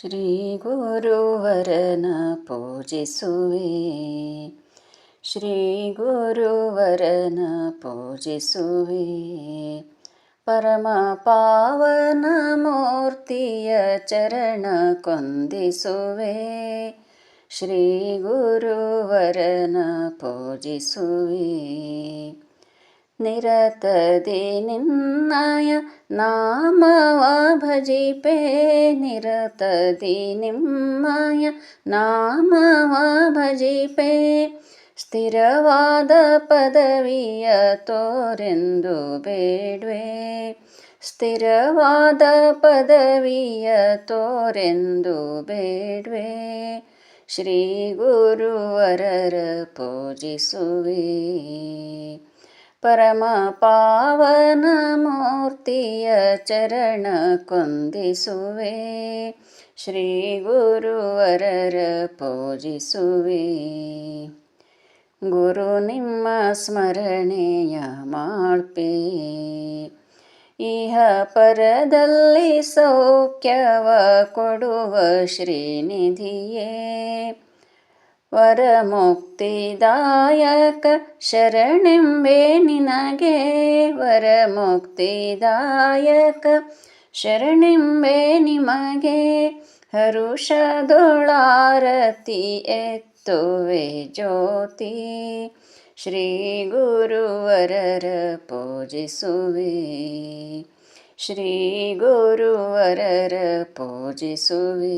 श्री गुरुवरन पूजिसुवे श्रीगुरुवरन पूजिसुवे परमपानमूर्तियचरणन्दिसुवे श्रीगुरुवरन पूजिसुवे നിരതതി നിന്നായ നാമവ ഭജിപ്പേ നിരതതി നിമ്മായ നാമവ ഭജിപ്പേ ಸ್ಥಿರವಾದ ಪದವಿಯ ತೋರೆಂದು ಬೇಡ್ವೆ ಸ್ಥಿರವಾದ ಪದವಿಯ ತೋರೆಂದು ಬೇಡ್ವೆ ಶ್ರೀ ಗುರುವರರ ಪೂಜಿಸುವೆ परमपावनमूर्तरणे पूजिसुवे पूज गुरुनिमस्मरणीय माल्पे इह श्री श्रीनिधिये ವರಮುಕ್ತಿದಾಯಕ ಶರಣೆಂಬೆ ನಿನಗೆ ವರಮುಕ್ತಿದಾಯಕ ಶರಣೆಂಬೆ ನಿಮಗೆ ಹರುಷದೊಳಾರತಿ ಎತ್ತುವೆ ಜ್ಯೋತಿ ಶ್ರೀ ಗುರುವರರ ಪೂಜಿಸುವೆ ಶ್ರೀ ಗುರುವರರ ಪೂಜಿಸುವೆ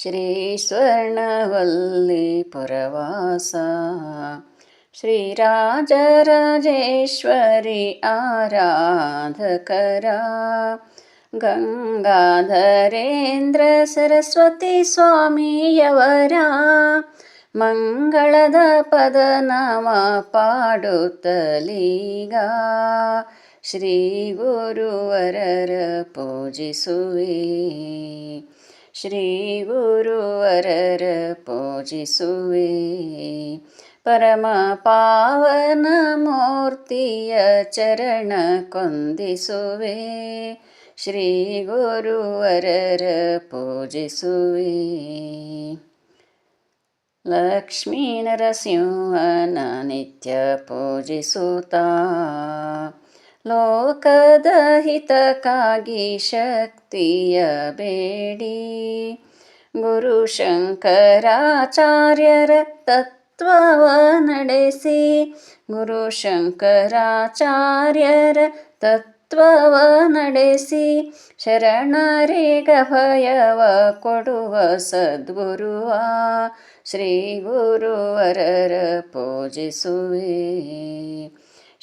ಶ್ರೀಸ್ವರ್ಣವಲ್ಲಿ ಪುರವಾಸ ಶ್ರೀರಾಜರಾಜೇಶ್ವರಿ ಆರಾಧಕರ ಗಂಗಾಧರೇಂದ್ರ ಸರಸ್ವತಿ ಸ್ವಾಮಿಯವರ ಮಂಗಳದ ಪದನಾಮ ಪಾಡುತ್ತಲೀಗ ಶ್ರೀ ಗುರುವರರ ಪೂಜಿಸುವೆ श्रीगुरुवर पूजिसुवे परमपावनमूर्तियचरणकुन्दिसुवे श्रीगुरुवर पूजिसुवे नित्यपूजिसुता ಲೋಕದ ಹಿತಕ್ಕಾಗಿ ಶಕ್ತಿಯ ಬೇಡಿ ಗುರು ಶಂಕರಾಚಾರ್ಯರ ತತ್ವವ ನಡೆಸಿ ಗುರು ಶಂಕರಾಚಾರ್ಯರ ತತ್ವವ ನಡೆಸಿ ಶರಣರಿ ಗಭಯವ ಕೊಡುವ ಸದ್ಗುರುವ ಶ್ರೀ ಗುರುವರರ ಪೂಜಿಸುವೆ